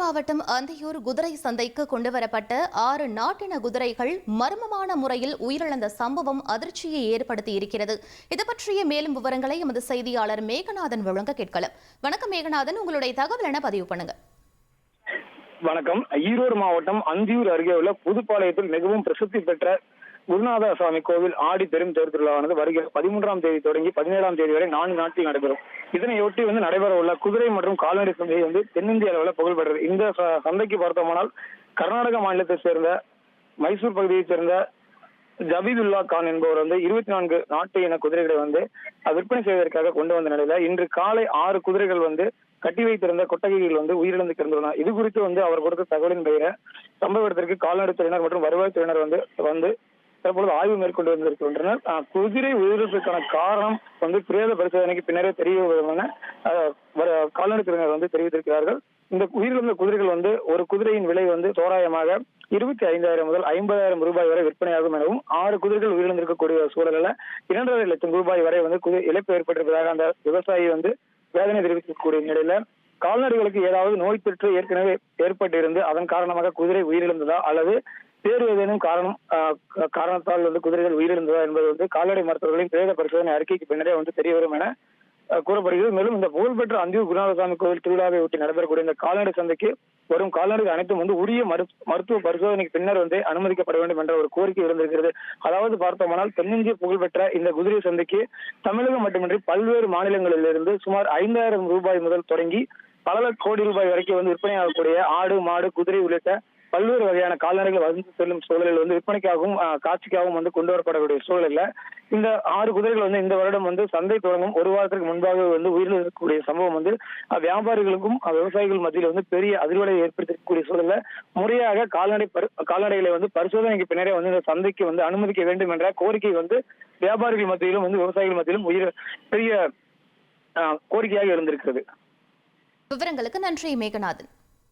மாவட்டம் அந்தியூர் குதிரை சந்தைக்கு கொண்டுவரப்பட்ட ஆறு நாட்டின குதிரைகள் மர்மமான முறையில் உயிரிழந்த சம்பவம் அதிர்ச்சியை ஏற்படுத்தி இருக்கிறது. இது பற்றிய மேலும் விவரங்களை எமது செய்தியாளர் மேகநாதன் வழங்க கேட்கலாம். வணக்கம் மேகநாதன் உங்களுடைய தகவல் என பதிவு பண்ணுங்க. வணக்கம். ஈரோடு மாவட்டம் அந்தியூர் அருகே உள்ள புதுப்பாளையத்தில் மிகவும் பிரசித்தி பெற்ற குருநாத சுவாமி கோவில் ஆடி பெரும் தேர் திருவிழாவானது வருகிற பதிமூன்றாம் தேதி தொடங்கி பதினேழாம் தேதி வரை நான்கு நாட்கள் நடைபெறும். இதனையொட்டி வந்து நடைபெற உள்ள குதிரை மற்றும் கால்நடை சந்தை வந்து தென்னிந்திய அளவில் புகழ்பெற்றது. இந்த சந்தைக்கு பார்த்தோமானால் கர்நாடக மாநிலத்தை சேர்ந்த மைசூர் பகுதியைச் சேர்ந்த ஜபீதுல்லா கான் என்பவர் வந்து இருபத்தி நான்கு நாட்டு இன குதிரைகளை வந்து விற்பனை செய்வதற்காக கொண்டு வந்த நிலையில இன்று காலை ஆறு குதிரைகள் வந்து கட்டி வைத்திருந்த கொட்டகைகள் வந்து உயிரிழந்து கிடந்துள்ளன. இது குறித்து வந்து அவர் கொடுத்த தகவலின் பெயர சம்பவ இடத்திற்கு கால்நடைத்துறையினர் மற்றும் வருவாய்த்துறையினர் வந்து வந்து தற்பொழுது ஆய்வு மேற்கொண்டு வந்திருக்கின்றனர். குதிரை உயிரிழப்புக்கான காரணம் வந்து பிரேத பரிசோதனைக்கு பின்னரே தெரிய வரும் என கால்நடைத்துறையினர் வந்து தெரிவித்திருக்கிறார்கள். இந்த உயிரிழந்த குதிரைகள் வந்து ஒரு குதிரையின் விலை வந்து தோராயமாக இருபத்தி ஐந்தாயிரம் முதல் ஐம்பதாயிரம் ரூபாய் வரை விற்பனையாகும் எனவும் ஆறு குதிரைகள் உயிரிழந்திருக்கக்கூடிய சூழலில் இரண்டரை லட்சம் ரூபாய் வரை வந்து இழப்பு ஏற்பட்டிருப்பதாக அந்த விவசாயி வந்து வேதனை தெரிவிக்கக்கூடிய நிலையில கால்நடைகளுக்கு ஏதாவது நோய் தொற்று ஏற்கனவே ஏற்பட்டிருந்து அதன் காரணமாக குதிரை உயிரிழந்ததா அல்லது வேறு ஏதேனும் காரணம் காரணத்தால் வந்து குதிரைகள் உயிரிழந்ததா என்பது வந்து கால்நடை மருத்துவர்களின் பிரேத பரிசோதனை அறிக்கைக்கு பின்னரே வந்து தெரிய வரும் என கூறப்படுகிறது. மேலும் இந்த புகழ்பெற்ற அந்தியூர் குருநாதசாமி கோவில் திருவிழாவை ஒட்டி நடைபெறக்கூடிய இந்த கால்நடை சந்தைக்கு வரும் கால்நடைகள் அனைத்தும் வந்து உரிய மருத்துவ பரிசோதனைக்கு பின்னர் வந்து அனுமதிக்கப்பட வேண்டும் என்ற ஒரு கோரிக்கை இருந்திருக்கிறது. அதாவது பார்த்தோமானால் தென்னிந்திய புகழ்பெற்ற இந்த குதிரை சந்தைக்கு தமிழகம் மட்டுமின்றி பல்வேறு மாநிலங்களிலிருந்து சுமார் ஐந்தாயிரம் ரூபாய் முதல் தொடங்கி பல கோடி ரூபாய் வரைக்கும் வந்து விற்பனையாகக்கூடிய ஆடு மாடு குதிரை உள்ளிட்ட பல்வேறு வகையான கால்நடைகள் வந்து செல்லும் சூழலில் வந்து விற்பனைக்காகவும் காட்சிக்காகவும் வந்து கொண்டு வரப்படக்கூடிய சூழலில் இந்த ஆறு குதிரைகள் வந்து இந்த வருடம் வந்து சந்தை தொடங்கும் ஒரு வாரத்திற்கு முன்பாக வந்து உயிரிழக்கக்கூடிய சம்பவம் வந்து வியாபாரிகளுக்கும் விவசாயிகள் மத்தியில் வந்து பெரிய அதிர்வலை ஏற்படுத்தக்கூடிய சூழல்ல முறையாக கால்நடை பரி- கால்நடைகளை வந்து பரிசோதனைக்கு பின்னரே வந்து இந்த சந்தைக்கு வந்து அனுமதிக்க வேண்டும் என்ற கோரிக்கை வந்து வியாபாரிகள் மத்தியிலும் வந்து விவசாயிகள் மத்தியிலும் உயிர் பெரிய கோரிக்கையாக இருந்திருக்கிறது. விவரங்களுக்கு நன்றி மேகநாதன்.